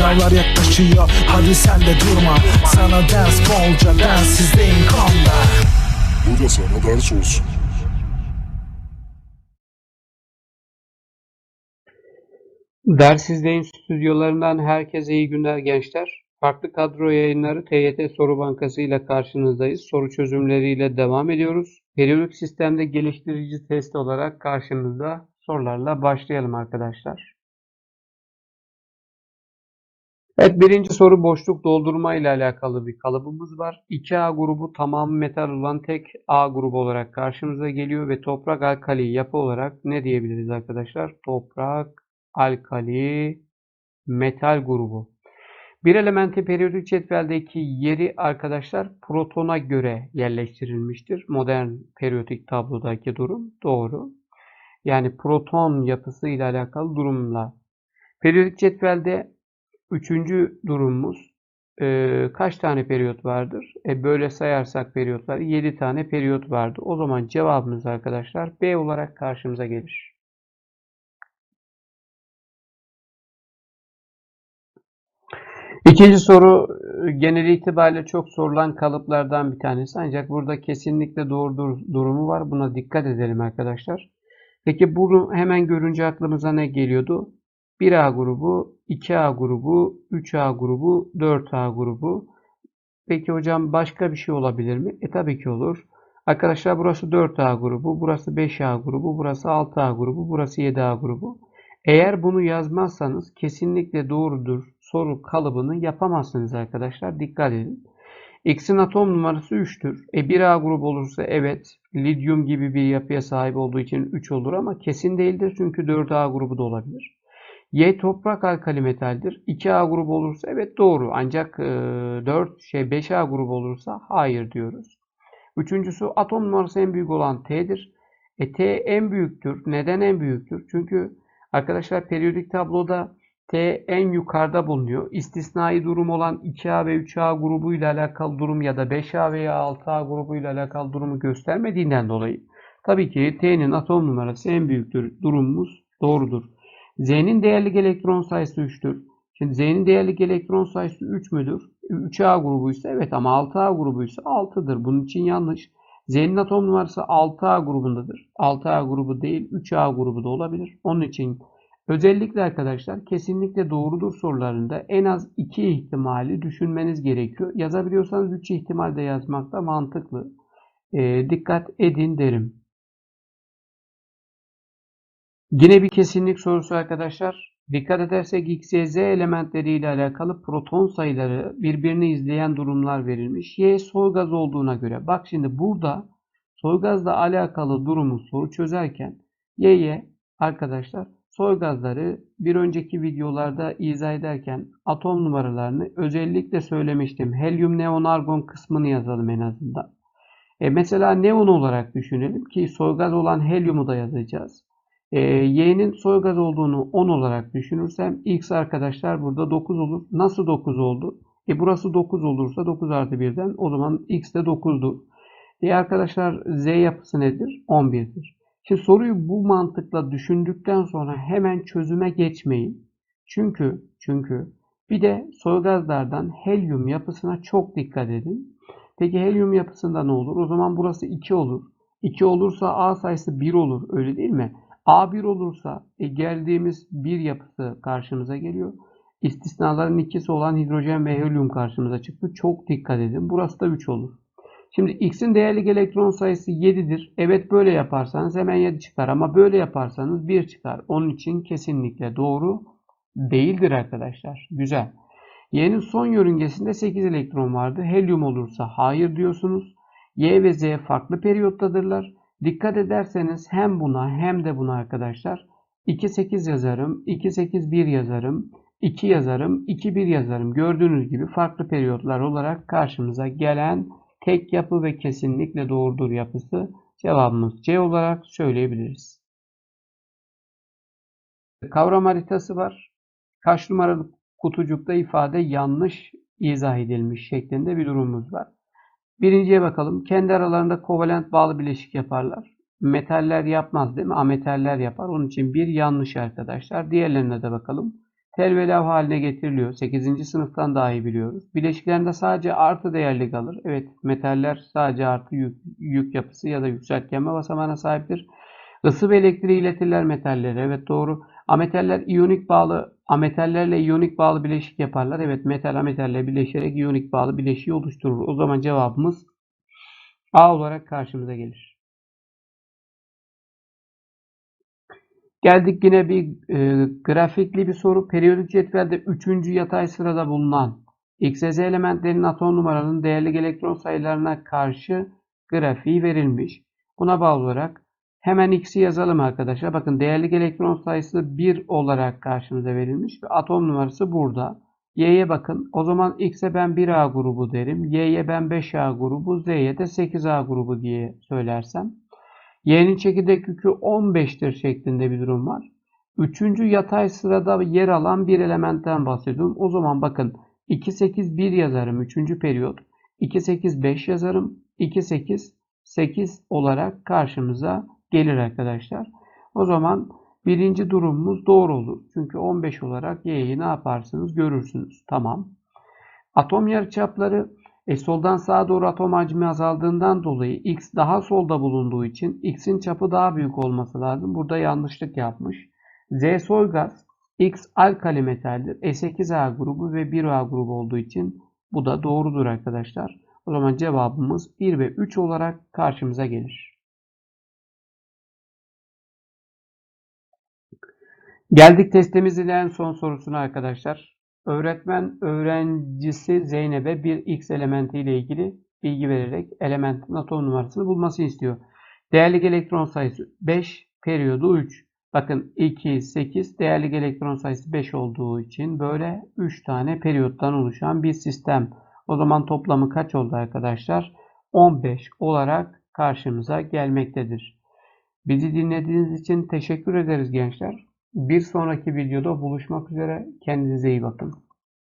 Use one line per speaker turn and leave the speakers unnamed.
Sınavlar yaklaşıyor hadi sen de durma Sana ders bolca densizliğin konda
Bu da sana ders olsun.
Dersizdeğin stüdyolarından herkese iyi günler gençler. Farklı kadro yayınları TYT Soru Bankası ile karşınızdayız. Soru çözümleriyle devam ediyoruz. Periyodik sistemde geliştirici test olarak karşınızda sorularla başlayalım arkadaşlar. Evet birinci soru boşluk doldurma ile alakalı bir kalıbımız var. 2A grubu tamamı metal olan tek A grubu olarak karşımıza geliyor ve toprak alkali yapı olarak ne diyebiliriz arkadaşlar? Toprak alkali metal grubu. Bir elementi periyodik cetveldeki yeri arkadaşlar protona göre yerleştirilmiştir. Modern periyodik tablodaki durum doğru. Yani proton yapısı ile alakalı durumla. Periyodik cetvelde üçüncü durumumuz e, kaç tane periyot vardır? E, böyle sayarsak periyotları 7 tane periyot vardı. O zaman cevabımız arkadaşlar B olarak karşımıza gelir. İkinci soru e, genel itibariyle çok sorulan kalıplardan bir tanesi. Ancak burada kesinlikle doğru dur- durumu var. Buna dikkat edelim arkadaşlar. Peki bunu hemen görünce aklımıza ne geliyordu? 1A grubu, 2A grubu, 3A grubu, 4A grubu. Peki hocam başka bir şey olabilir mi? E tabii ki olur. Arkadaşlar burası 4A grubu, burası 5A grubu, burası 6A grubu, burası 7A grubu. Eğer bunu yazmazsanız kesinlikle doğrudur soru kalıbını yapamazsınız arkadaşlar. Dikkat edin. X'in atom numarası 3'tür. E 1A grubu olursa evet lityum gibi bir yapıya sahip olduğu için 3 olur ama kesin değildir çünkü 4A grubu da olabilir. Y toprak alkali metaldir. 2A grubu olursa evet doğru. Ancak e, 4 şey 5A grubu olursa hayır diyoruz. Üçüncüsü atom numarası en büyük olan T'dir. E T en büyüktür. Neden en büyüktür? Çünkü arkadaşlar periyodik tabloda T en yukarıda bulunuyor. İstisnai durum olan 2A ve 3A grubu ile alakalı durum ya da 5A veya 6A grubu ile alakalı durumu göstermediğinden dolayı tabii ki T'nin atom numarası en büyüktür. Durumumuz doğrudur. Z'nin değerlik elektron sayısı 3'tür. Şimdi Z'nin değerlik elektron sayısı 3 müdür? 3A grubuysa evet ama 6A grubuysa 6'dır. Bunun için yanlış. Z'nin atom numarası 6A grubundadır. 6A grubu değil 3A grubu da olabilir. Onun için özellikle arkadaşlar kesinlikle doğrudur sorularında en az 2 ihtimali düşünmeniz gerekiyor. Yazabiliyorsanız 3 ihtimal de yazmak da mantıklı. Ee, dikkat edin derim. Yine bir kesinlik sorusu arkadaşlar. Dikkat edersek X, Y, Z elementleri ile alakalı proton sayıları birbirini izleyen durumlar verilmiş. Y soy gaz olduğuna göre. Bak şimdi burada soy gazla alakalı durumu soru çözerken Y'ye arkadaşlar soy gazları bir önceki videolarda izah ederken atom numaralarını özellikle söylemiştim. Helyum, neon, argon kısmını yazalım en azından. E mesela neon olarak düşünelim ki soy gaz olan helyumu da yazacağız. E, Y'nin soy gaz olduğunu 10 olarak düşünürsem X arkadaşlar burada 9 olur. Nasıl 9 oldu? E burası 9 olursa 9 artı 1'den o zaman X de 9'dur. E arkadaşlar Z yapısı nedir? 11'dir. Şimdi soruyu bu mantıkla düşündükten sonra hemen çözüme geçmeyin. Çünkü çünkü bir de soy gazlardan helyum yapısına çok dikkat edin. Peki helyum yapısında ne olur? O zaman burası 2 olur. 2 olursa A sayısı 1 olur. Öyle değil mi? A1 olursa e, geldiğimiz bir yapısı karşımıza geliyor. İstisnaların ikisi olan hidrojen ve helyum karşımıza çıktı. Çok dikkat edin. Burası da 3 olur. Şimdi X'in değerlik elektron sayısı 7'dir. Evet böyle yaparsanız hemen 7 çıkar ama böyle yaparsanız 1 çıkar. Onun için kesinlikle doğru değildir arkadaşlar. Güzel. Y'nin son yörüngesinde 8 elektron vardı. Helyum olursa hayır diyorsunuz. Y ve Z farklı periyottadırlar. Dikkat ederseniz hem buna hem de buna arkadaşlar 2 8 yazarım, 2 8 1 yazarım, 2 yazarım, 2 1 yazarım. Gördüğünüz gibi farklı periyotlar olarak karşımıza gelen tek yapı ve kesinlikle doğrudur yapısı cevabımız C olarak söyleyebiliriz. Kavram haritası var. Kaç numaralı kutucukta ifade yanlış izah edilmiş şeklinde bir durumumuz var. Birinciye bakalım. Kendi aralarında kovalent bağlı bileşik yaparlar. Metaller yapmaz değil mi? Ametaller yapar. Onun için bir yanlış arkadaşlar. Diğerlerine de bakalım. tel ve lav haline getiriliyor. 8. sınıftan daha iyi biliyoruz. Bileşiklerinde sadece artı değerli kalır. Evet metaller sadece artı yük, yük yapısı ya da yükseltgenme basamağına sahiptir. Isı ve elektriği iletirler metallere. Evet doğru. Ametaller iyonik bağlı ametallerle iyonik bağlı bileşik yaparlar. Evet metal ametalle birleşerek iyonik bağlı bileşiği oluşturur. O zaman cevabımız A olarak karşımıza gelir. Geldik yine bir e, grafikli bir soru. Periyodik cetvelde 3. yatay sırada bulunan X ve Z elementlerinin atom numaralarının değerli elektron sayılarına karşı grafiği verilmiş. Buna bağlı olarak hemen X'i yazalım arkadaşlar. Bakın değerli elektron sayısı 1 olarak karşımıza verilmiş ve atom numarası burada. Y'ye bakın. O zaman X'e ben 1A grubu derim. Y'ye ben 5A grubu, Z'ye de 8A grubu diye söylersem. Y'nin çekirdek yükü 15'tir şeklinde bir durum var. Üçüncü yatay sırada yer alan bir elementten bahsediyorum. O zaman bakın 2, 8, 1 yazarım. Üçüncü periyot. 2, 8, 5 yazarım. 2, 8, 8 olarak karşımıza gelir arkadaşlar. O zaman birinci durumumuz doğru olur. Çünkü 15 olarak Y'yi ne yaparsınız görürsünüz. Tamam. Atom yarıçapları e, soldan sağa doğru atom hacmi azaldığından dolayı X daha solda bulunduğu için X'in çapı daha büyük olması lazım. Burada yanlışlık yapmış. Z soy gaz X alkali metaldir. E8A grubu ve 1A grubu olduğu için bu da doğrudur arkadaşlar. O zaman cevabımız 1 ve 3 olarak karşımıza gelir. Geldik testimizin en son sorusuna arkadaşlar. Öğretmen öğrencisi Zeynep'e bir X elementi ile ilgili bilgi vererek elementin atom numarasını bulmasını istiyor. Değerli elektron sayısı 5, periyodu 3. Bakın 2, 8, değerli elektron sayısı 5 olduğu için böyle 3 tane periyottan oluşan bir sistem. O zaman toplamı kaç oldu arkadaşlar? 15 olarak karşımıza gelmektedir. Bizi dinlediğiniz için teşekkür ederiz gençler. Bir sonraki videoda buluşmak üzere. Kendinize iyi bakın.